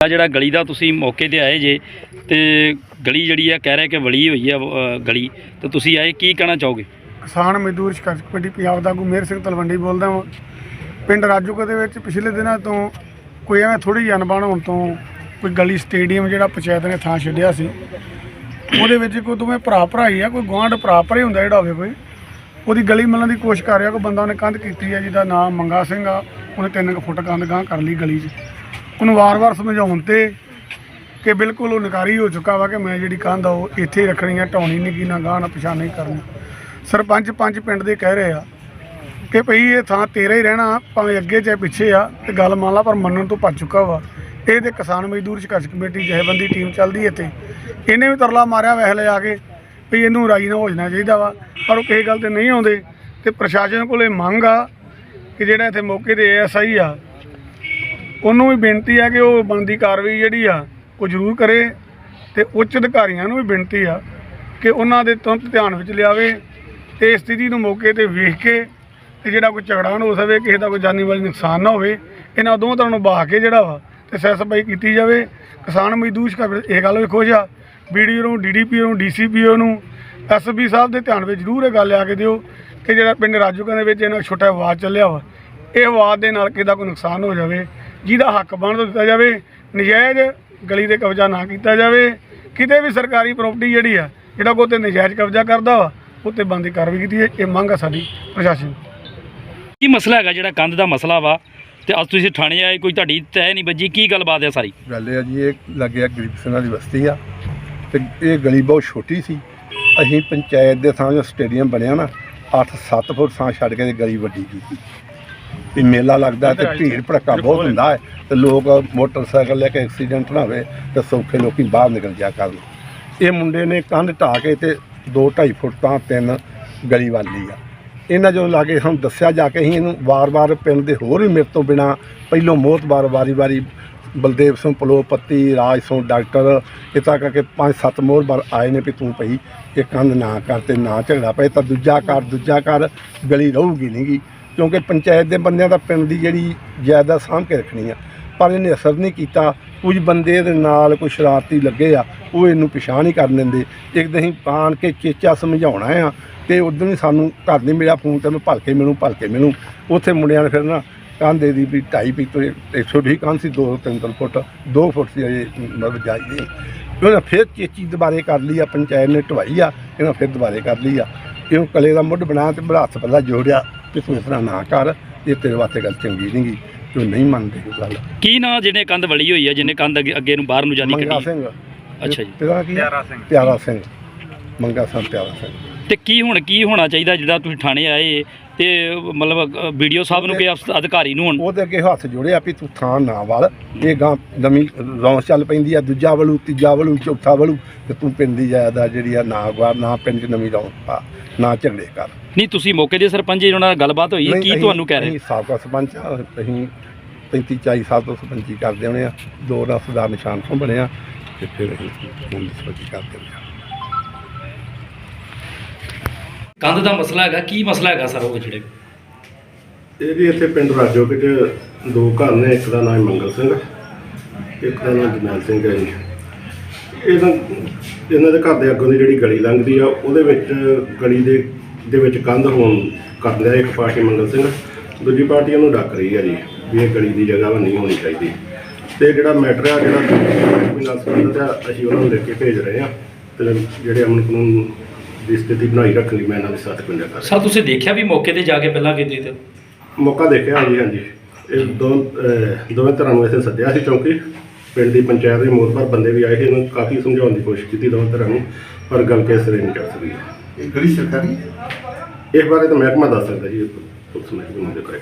ਆ ਜਿਹੜਾ ਗਲੀ ਦਾ ਤੁਸੀਂ ਮੌਕੇ ਤੇ ਆਏ ਜੇ ਤੇ ਗਲੀ ਜਿਹੜੀ ਆ ਕਹਿ ਰਿਹਾ ਕਿ ਵਲੀ ਹੋਈ ਆ ਅ, ਗਲੀ। ਤੇ ਤੁਸੀਂ ਆਏ ਕੀ ਕਹਿਣਾ ਚਾਹੋਗੇ? ਕਿਸਾਨ ਮਜ਼ਦੂਰ ਸੰਘਰਸ਼ ਕਮੇਟੀ ਪੰਜਾਬ ਦਾ ਗੁਰਮੇਰ ਸਿੰਘ ਤਲਵੰਡੀ ਬੋਲਦਾ ਹਾਂ ਪਿੰਡ ਰਾਜੂਕੇ ਦੇ ਵਿੱਚ ਪਿਛਲੇ ਦਿਨਾਂ ਤੋਂ ਕੋਈ ਐਵੇਂ ਥੋੜੀ ਜਿਹੀ ਅਣਬਣ ਹੋਣ ਤੋਂ ਕੋਈ ਗਲੀ ਸਟੇਡੀਅਮ ਜਿਹੜਾ ਪੰਚਾਇਤ ਨੇ ਥਾਂ ਛੱਡਿਆ ਸੀ। ਉਹਦੇ ਵਿੱਚ ਕੋਈ ਦੋਵੇਂ ਭਰਾ ਭਰਾ ਹੀ ਆ ਕੋਈ ਗੁਆਂਢ ਭਰਾ ਭਰਾ ਹੀ ਹੁੰਦਾ ਜਿਹੜਾ ਹੋਵੇ ਕੋਈ। ਉਹਦੀ ਗਲੀ ਮਿਲਣ ਦੀ ਕੋਸ਼ਿਸ਼ ਕਰ ਰਿਹਾ ਕੋਈ ਬੰਦਾ ਉਹਨੇ ਕੰਧ ਕੀਤੀ ਹੈ ਜਿਹਦਾ ਨਾਮ ਮੰਗਾ ਸਿੰਘ ਆ ਉਹਨੇ ਤਿੰਨ ਕੁ ਫੁੱਟ ਕੰਧ ਗਾਂਹ ਕਰ ਲਈ ਗਲੀ 'ਚ। ਉਹਨੂੰ ਵਾਰ-ਵਾਰ ਸਮਝਾਉਣ ਤੇ ਕਿ ਬਿਲਕੁਲ ਉਹ ਨਕਾਰੀ ਹੋ ਚੁੱਕਾ ਵਾ ਕਿ ਮੈਂ ਜਿਹੜੀ ਕੰਧ ਆ ਉਹ ਇੱਥੇ ਹੀ ਰੱਖਣੀ ਆ, ਢਾਉਣੀ ਨਹੀਂ ਕੀ ਨਾ ਗਾਹ, ਨਾ ਪਿਛਾਂਹ ਨਹੀਂ ਕਰਨੀ। ਸਰਪੰਚ ਪੰਜ ਪਿੰਡ ਦੇ ਕਹਿ ਰਹੇ ਆ ਕਿ ਭਈ ਇਹ ਥਾਂ ਤੇਰਾ ਹੀ ਰਹਿਣਾ, ਭਾਵੇਂ ਅੱਗੇ ਚਾਹੇ ਪਿੱਛੇ ਆ, ਤੇ ਗੱਲ ਮੰਨ ਲਾ ਪਰ ਮੰਨਣ ਤੋਂ ਭੱਜ ਚੁੱਕਾ ਵਾ। ਇਹ ਤੇ ਕਿਸਾਨ ਮਜ਼ਦੂਰ ਸੰਘਰਸ਼ ਕਮੇਟੀ ਜਥੇਬੰਦੀ ਟੀਮ ਚੱਲਦੀ ਇੱਥੇ। ਇਹਨੇ ਵੀ ਤਰਲਾ ਮਾਰਿਆ ਵੈਸੇ ਲੈ ਆ ਕੇ ਵੀ ਇਹਨੂੰ ਰਾਜੀ ਨਾ ਹੋ ਜਾਣਾ ਚਾਹੀਦਾ ਵਾ। ਪਰ ਉਹ ਕਿਸੇ ਗੱਲ ਤੇ ਨਹੀਂ ਆਉਂਦੇ ਤੇ ਪ੍ਰਸ਼ਾਸਨ ਕੋਲੇ ਮੰਗ ਆ ਕਿ ਜਿਹੜਾ ਇੱਥੇ ਮੌਕੇ ਤੇ ਐਸਆਈ ਆ ਉਹਨੂੰ ਵੀ ਬੇਨਤੀ ਆ ਕਿ ਉਹ ਬਣਦੀ ਕਾਰਵਾਈ ਜਿਹੜੀ ਆ, ਉਹ ਜ਼ਰੂਰ ਕਰੇ ਤੇ ਉੱਚ ਅਧਿਕਾਰੀਆਂ ਨੂੰ ਵੀ ਬੇਨਤੀ ਆ ਕਿ ਉਹਨਾਂ ਦੇ ਤੁਰੰਤ ਧਿਆਨ ਵਿੱਚ ਲਿਆਵੇ ਤੇ ਸਥਿਤੀ ਨੂੰ ਮੌਕੇ ਤੇ ਵੇਖ ਕੇ ਤੇ ਜਿਹੜਾ ਕੋਈ ਝਗੜਾ ਨਾ ਹੋ ਸਕੇ, ਕਿਸੇ ਦਾ ਕੋਈ ਜਾਨੀ ਵਾਲੀ ਨੁਕਸਾਨ ਨਾ ਹੋਵੇ, ਇਹਨਾਂ ਦੋਵਾਂ ਤਰ੍ਹਾਂ ਨੂੰ ਬਾਹ ਕੇ ਜਿਹੜਾ ਵਾ ਤੇ ਸੈਸਫਾਈ ਕੀਤੀ ਜਾਵੇ। ਕਿਸਾਨ ਮਜ਼ਦੂਰ ਸੰਘਰਸ਼ ਇਹ ਗੱਲ ਵੀ ਖੁਸ਼ ਆ ਵੀਡੀਓ ਨੂੰ ਡੀਡੀਪੀਓ ਨੂੰ ਡੀਸੀਪੀਓ ਨੂੰ ਐਸਪੀ ਸਾਹਿਬ ਦੇ ਧਿਆਨ ਵਿੱਚ ਜ਼ਰੂਰ ਇਹ ਗੱਲ ਆ ਕੇ ਦਿਓ ਕਿ ਜਿਹੜਾ ਪਿੰਡ ਰਾਜੂਕਾਂ ਦੇ ਵਿੱਚ ਇਹਨਾਂ ਛੋਟਾ ਆਵਾਜ਼ ਚੱਲਿਆ ਵਾ, ਇਹ ਆਵਾਜ਼ ਦੇ ਨਾਲ ਕਿਸੇ ਦਾ ਕੋਈ ਨੁਕਸਾਨ ਹੋ ਜਾਵੇ। ਜਿਹਦਾ ਹੱਕ ਬਣਦਾ ਦਿੱਤਾ ਜਾਵੇ ਨਜਾਇਜ਼ ਗਲੀ ਦੇ ਕਬਜ਼ਾ ਨਾ ਕੀਤਾ ਜਾਵੇ ਕਿਤੇ ਵੀ ਸਰਕਾਰੀ ਪ੍ਰਾਪਰਟੀ ਜਿਹੜੀ ਆ ਜਿਹੜਾ ਕੋਈ ਤੇ ਨਜਾਇਜ਼ ਕਬਜ਼ਾ ਕਰਦਾ ਵਾ ਉੱਤੇ ਬੰਦੀ ਕਾਰਵਾਈ ਕੀਤੀ ਹੈ ਇਹ ਮੰਗ ਆ ਸਾਡੀ ਪ੍ਰਸ਼ਾਸਨ। ਕੀ ਮਸਲਾ ਹੈਗਾ ਜਿਹੜਾ ਕੰਧ ਦਾ ਮਸਲਾ ਵਾ? ਤੇ ਅੱਜ ਤੁਸੀਂ ਥਾਣੇ ਆਏ ਕੋਈ ਤੁਹਾਡੀ ਤੈ ਨਹੀਂ ਵੱਜੀ ਕੀ ਗੱਲਬਾਤ ਹੈ ਸਾਰੀ? ਗੱਲ ਇਹ ਆ ਜੀ ਇਹ ਲੱਗਿਆ ਗਰੀਬ ਸਿੰਘਾਂ ਦੀ ਬਸਤੀ ਆ ਤੇ ਇਹ ਗਲੀ ਬਹੁਤ ਛੋਟੀ ਸੀ। ਅਸੀਂ ਪੰਚਾਇਤ ਦੇ ਥਾਂ ਜੋ ਸਟੇਡੀਅਮ ਬਣਿਆ ਨਾ 8-7 ਫੁੱਟ ਥਾਂ ਛੱਡ ਕੇ ਤੇ ਗਲੀ ਵੱਡੀ ਕੀਤੀ। ਵੀ ਮੇਲਾ ਲੱਗਦਾ ਤੇ ਭੀੜ ਭੜੱਕਾ ਬਹੁਤ ਹੁੰਦਾ ਹੈ ਤੇ ਲੋਕ ਮੋਟਰਸਾਈਕਲ ਲੈ ਕੇ ਐਕਸੀਡੈਂਟ ਨਾ ਹੋਵੇ ਤੇ ਸੌਖੇ ਲੋਕੀ ਬਾਹਰ ਨਿਕਲ ਜਾ ਕਰਨ। ਇਹ ਮੁੰਡੇ ਨੇ ਕੰਧ ਢਾਹ ਕੇ ਤੇ 2-2.5 ਫੁੱਟ ਤਾਂ ਤਿੰਨ ਗਲੀ ਵਾਲੀ ਆ। ਇਹਨਾਂ ਜਦੋਂ ਲਾਗੇ ਸਾਨੂੰ ਦੱਸਿਆ ਜਾ ਕੇ ਅਸੀਂ ਇਹਨੂੰ ਵਾਰ-ਵਾਰ ਪਿੰਡ ਦੇ ਹੋਰ ਵੀ ਮੇਰੇ ਤੋਂ ਬਿਨਾ ਪਹਿਲੋਂ ਮੋਹਤਬਾਰ ਵਾਰੀ-ਵਾਰੀ ਬਲਦੇਵ ਸਿੰਘ ਪਲੋਪਤੀ ਰਾਜ ਸਿੰਘ ਡਾਕਟਰ ਇਤਾ ਕਰਕੇ ਪੰਜ ਸੱਤ ਮੋਹਤਬਾਰ ਆਏ ਨੇ ਵੀ ਤੂੰ ਭਈ ਇਹ ਕੰਧ ਨਾ ਕਰ ਤੇ ਨਾ ਝਗੜਾ ਪਏ ਤਾਂ ਦੂਜਾ ਕਰ ਦੂਜਾ ਕਰ ਗਲੀ ਰਹੂਗੀ ਨਹੀਂਗੀ ਕਿਉਂਕਿ ਪੰਚਾਇਤ ਦੇ ਬੰਦਿਆਂ ਦਾ ਪਿੰਡ ਦੀ ਜਿਹੜੀ ਜਾਇਦਾਦ ਸਾਂਭ ਕੇ ਰੱਖਣੀ ਆ। ਪਰ ਇਹਨੇ ਅਸਰ ਨਹੀਂ ਕੀਤਾ। ਕੁਝ ਬੰਦੇ ਦੇ ਨਾਲ ਕੋਈ ਸ਼ਰਾਰਤੀ ਲੱਗੇ ਆ, ਉਹ ਇਹਨੂੰ ਪਛਾਣ ਨਹੀਂ ਕਰ ਲੈਂਦੇ ਇੱਕ ਦਿਨ ਅਸੀਂ ਪਾਣ ਕੇ ਚੇਚਾ ਸਮਝਾਉਣਾ ਆ ਤੇ ਉਦੋਂ ਹੀ ਸਾਨੂੰ ਘਰ ਨਹੀਂ ਮਿਲਿਆ, ਫੋਨ ਤੇ ਮੈਂ ਭਲਕੇ ਮੈਨੂੰ ਭਲਕੇ ਮੈਨੂੰ ਉੱਥੇ ਮੁੰਡਿਆਂ ਨੇ ਫਿਰ ਨਾ ਕੰਧੇ ਦੀ ਵੀ ਢਾਈ ਪੀ ਤੋਂ ਇੱਕ ਛੋਟੀ ਕੰਧ ਸੀ 2 3 ਫੁੱਟ 2 ਫੁੱਟ ਸੀ ਇਹ ਮਤਲਬ ਜਾਈ ਉਹਨਾਂ ਫਿਰ ਚੇਚੀ ਦੁਬਾਰੇ ਕਰ ਲਈ ਆ, ਪੰਚਾਇਤ ਨੇ ਢਵਾਈ ਆ, ਇਹਨਾਂ ਫਿਰ ਦੁਬਾਰੇ ਕਰ ਲਈ ਆ। ਇਹਨੂੰ ਕਲੇ ਦਾ ਮੁੱਢ ਬਣਾ ਤੇ ਬੜਾ ਹੱਥ ਪੱਲਾ ਜੋੜਿਆ। ਕਿ ਤੂੰ ਇਸ ਤਰ੍ਹਾਂ ਨਾ ਕਰ ਇਹ ਤੇਰੇ ਵਾਸਤੇ ਗੱਲ ਚੰਗੀ ਨਹੀਂਗੀ ਤੂੰ ਨਹੀਂ ਮੰਨਦੇ ਇਹ ਗੱਲ। ਕੀ ਨਾ ਜਿਹਨੇ ਕੰਧ ਵਲੀ ਹੋਈ ਆ ਜਿਹਨੇ ਕੰਧ ਅੱਗੇ- ਅੱਗੇ ਨੂੰ ਬਾਹਰ ਨੂੰ ਜਾਣੀ ਮੰਗਾ ਕੱਢੀ? ਸਿੰਘ। ਅੱਛਾ ਜੀ। ਤੇਰਾ ਕੀ? ਪਿਆਰਾ ਸਿੰਘ। ਪਿਆਰਾ ਸਿੰਘ। ਮੰਗਾ ਸਿੰਘ ਪਿਆਰਾ ਸਿੰਘ। ਤੇ ਕੀ ਹੁਣ ਕੀ ਹੋਣਾ ਚਾਹੀਦਾ ਜਿਹੜਾ ਤੁਸੀਂ ਥਾਣੇ ਆਏ ਤੇ ਮਤਲਬ ਵੀਡੀਓ ਸਾਹਿਬ ਨੂੰ ਕਿ ਅਫਸ- ਅਧਿਕਾਰੀ ਨੂੰ ਹੁਣ? ਉਹਦੇ ਅੱਗੇ ਹੱਥ ਜੋੜਿਆ ਵੀ ਤੂੰ ਥਾਂ ਨਾ ਵਲ। ਇਹ ਗਾਂ ਨਵੀਂ ਰੌਂਸ ਚੱਲ ਪੈਂਦੀ ਆ ਦੂਜਾ ਵਲੂ ਤੀਜਾ ਵਲੂ ਚੌਥਾ ਵਲੂ ਤੇ ਤੂੰ ਪਿੰਡ ਦੀ ਜਾਇਦਾਦ ਜਿਹੜੀ ਆ ਨਾ ਗਵਾ ਨਾ ਪਿੰਡ 'ਚ ਨਵੀਂ ਰੌਂਸ ਪਾ ਨਾ ਝਗੜੇ ਕਰ। ਨਹੀਂ ਤੁਸੀਂ ਮੌਕੇ ਦੇ ਸਰਪੰਚ ਜੀ ਉਹਨਾਂ ਨਾਲ ਗੱਲਬਾਤ ਹੋਈ ਹੈ ਨਹੀਂ, ਕੀ ਅਸੀਂ- ਤੁਹਾਨੂੰ ਕਹਿ ਰਹੇ? ਅਸੀਂ ਸਾਬਕਾ ਸਰਪੰਚ ਆ ਅਸੀਂ 35 40 ਸਾਲ ਤੋਂ ਸਰਪੰਚੀ ਕਰਦੇ ਆਉਂਦੇ ਆ ਦੋ ਦਾ ਸਰਦਾਰ ਨਿਸ਼ਾਨ ਤੋਂ ਬਣਿਆ ਤੇ ਫਿਰ ਅਸੀਂ ਹੁਣ ਸਰਪੰਚੀ ਕਰਦੇ ਹਾਂ ਕੰਧ ਦਾ ਮਸਲਾ ਹੈਗਾ ਕੀ ਮਸਲਾ ਹੈਗਾ ਸਰ ਉਹ ਜਿਹੜੇ ਇਹ ਵੀ ਇੱਥੇ ਪਿੰਡ ਰਾਜੋਕੇ 'ਚ ਦੋ ਘਰ ਨੇ ਇੱਕ ਦਾ ਨਾਮ ਮੰਗਲ ਸਿੰਘ ਇੱਕ ਦਾ ਨਾਮ ਜਮੈਲ ਸਿੰਘ ਹੈ ਜੀ ਇਹਨਾਂ ਇਹਨਾਂ ਦੇ ਘਰ ਦੇ ਅੱਗੋਂ ਦੀ ਜਿਹੜੀ ਗਲੀ ਲੰਘਦੀ ਆ ਉਹਦੇ ਵਿੱਚ ਗਲੀ ਦੇ ਦੇ ਵਿੱਚ ਕੰਧ ਹੋਣ ਕਰ ਲਿਆ ਇੱਕ ਪਾਰਟੀ ਮੰਗਲ ਸਿੰਘ ਦੂਜੀ ਪਾਰਟੀ ਉਹਨੂੰ ਡੱਕ ਰਹੀ ਆ ਜੀ ਵੀ ਇਹ ਗਲੀ ਦੀ ਜਗ੍ਹਾ ਵਾ ਨਹੀਂ ਹੋਣੀ ਚਾਹੀਦੀ ਤੇ ਜਿਹੜਾ ਮੈਟਰ ਆ ਜਿਹੜਾ ਕੋਈ ਨਾਲ ਸੰਬੰਧਿਤ ਆ ਅਸੀਂ ਉਹਨਾਂ ਨੂੰ ਲਿਖ ਕੇ ਭੇਜ ਰਹੇ ਆ ਤੇ ਜਿਹੜੇ ਅਮਨ ਕਾਨੂੰਨ ਦੀ ਸਥਿਤੀ ਬਣਾਈ ਰੱਖਣ ਲਈ ਮੈਂ ਇਹਨਾਂ ਦੇ ਸਾਥ ਕੁੰਜਾ ਕਰ ਸਰ ਤੁਸੀਂ ਦੇਖਿਆ ਵੀ ਮੌਕੇ ਤੇ ਜਾ ਕੇ ਪਹਿਲਾਂ ਕੀਤੀ ਤੇ? ਮੌਕਾ ਦੇਖਿਆ ਹਾਂਜੀ ਹਾਂਜੀ। ਇਹ ਦੋ ਅਹ ਦੋਵੇਂ ਤਰ੍ਹਾਂ ਨੂੰ ਇੱਥੇ ਸੱਦਿਆ ਸੀ ਚੌਂਕੀ। ਪਿੰਡ ਦੀ ਪੰਚਾਇਤ ਦੇ ਮੋਹਤਬਰ ਬੰਦੇ ਵੀ ਆਏ ਸੀ ਇਹਨਾਂ ਨੂੰ ਕਾਫੀ ਸਮਝਾਉਣ ਦੀ ਕੋਸ਼ਿਸ਼ ਕੀਤੀ ਦੋਵੇਂ ਤਰ੍ਹਾਂ ਨੂੰ ਪਰ ਗੱਲ ਕਿਸੇ ਸਿਰੇ ਨਹੀਂ ਚੜ ਸਕੀ। ਇਹ ਗਲੀ ਸਰਕਾਰੀ ਇਸ ਬਾਰੇ ਤਾਂ ਮਹਿਕਮਾ ਦੱਸ ਸਕਦਾ ਜੀ ਪੁਲਿਸ ਮਹਿਕਮੇ ਦੇ ਕਰੇ